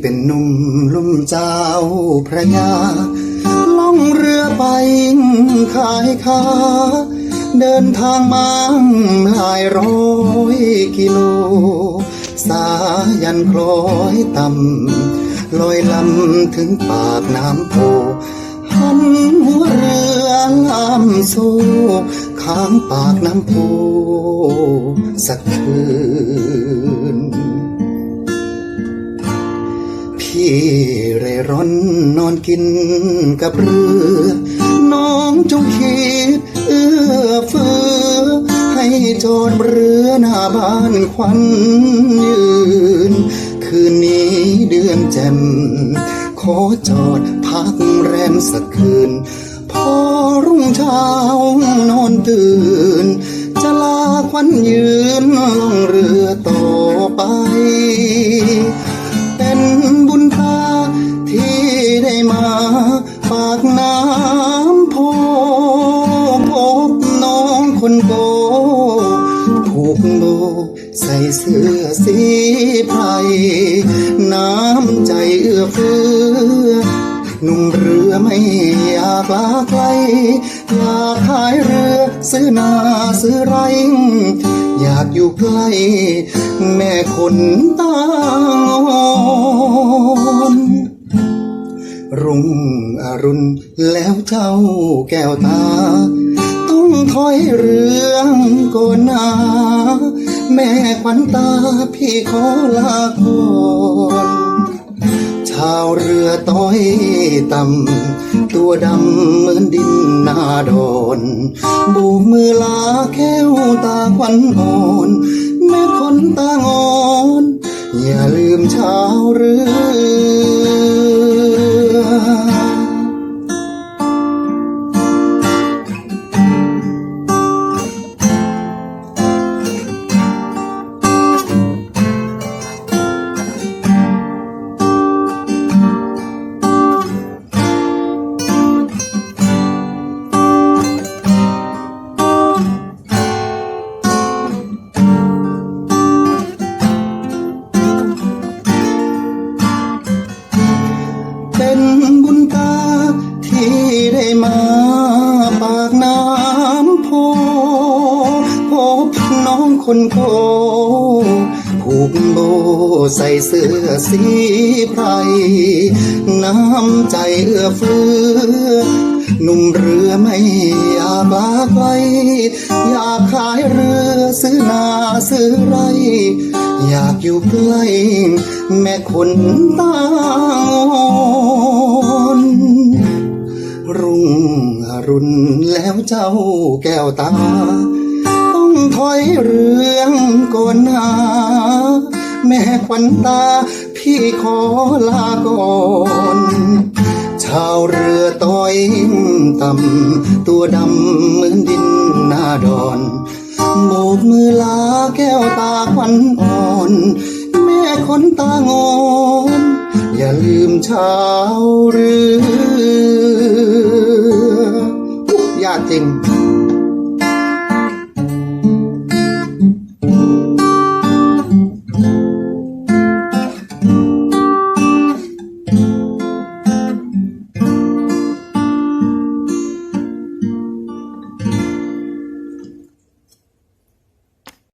เป็นหนุ่มลุ่มเจ้าพระยาล่องเรือไปขายคาเดินทางมาหลายร้อยกิโล สายันคล้อยต่ำลอยลำถึงปากน้ำโพหันหัวเรือลำสู้ข้างปากน้ำโพสักคืน เร่ร่อนนอนกินกับเรือ น้องจงคิดเอื้อเฟื้อให้จอดเรือหน้าบ้านควันยืน คืนนี้เดือนแจ่มขอจอดพักแรมสักคืน พอรุ่งเช้านอนตื่น จะลาควันยืนล่องเรือต่อไป เสื้อสีไพรน้ำใจเอื้อเฟื้อหนุ่มเรือไม่อยากลาไกล อยากขายเรือซื้อนาซื้อไร อยากอยู่ใกล้ แม่คนตางอนรุ่งอรุณแล้วเจ้าแก้วตา ต้องถอยเรื่องก่อนนา แม่ควันตาพี่ขอลาก่อนชาวเรือต้อยต่ำตัวดำเหมือนดินนาดอนบกมือลาแก้วตาควันอ่อน แม่คนตางอน อย่าลืมชาวเรือ ได้มาปากน้ำโพพบน้องคนโกผูกโบใส่เสื้อสีไพรน้ำใจเอื้อเฟื้อหนุ่มเรือไม่อยากลาไกลอยากขายเรือซื้อนาซื้อไร อยากอยู่ใกล้แม่คนตาง รุณแล้วเจ้าแก้วตา ต้องถอยเรื่องก่อนหนาแม่ควันตาพี่ขอลาก่อนชาวเรือต้อยต่ำตัวดำเหมือนดินนาดอนโบกมือลาแก้วตาควันอ่อน แม่คนตางอนอย่าลืมชาวเรือ ating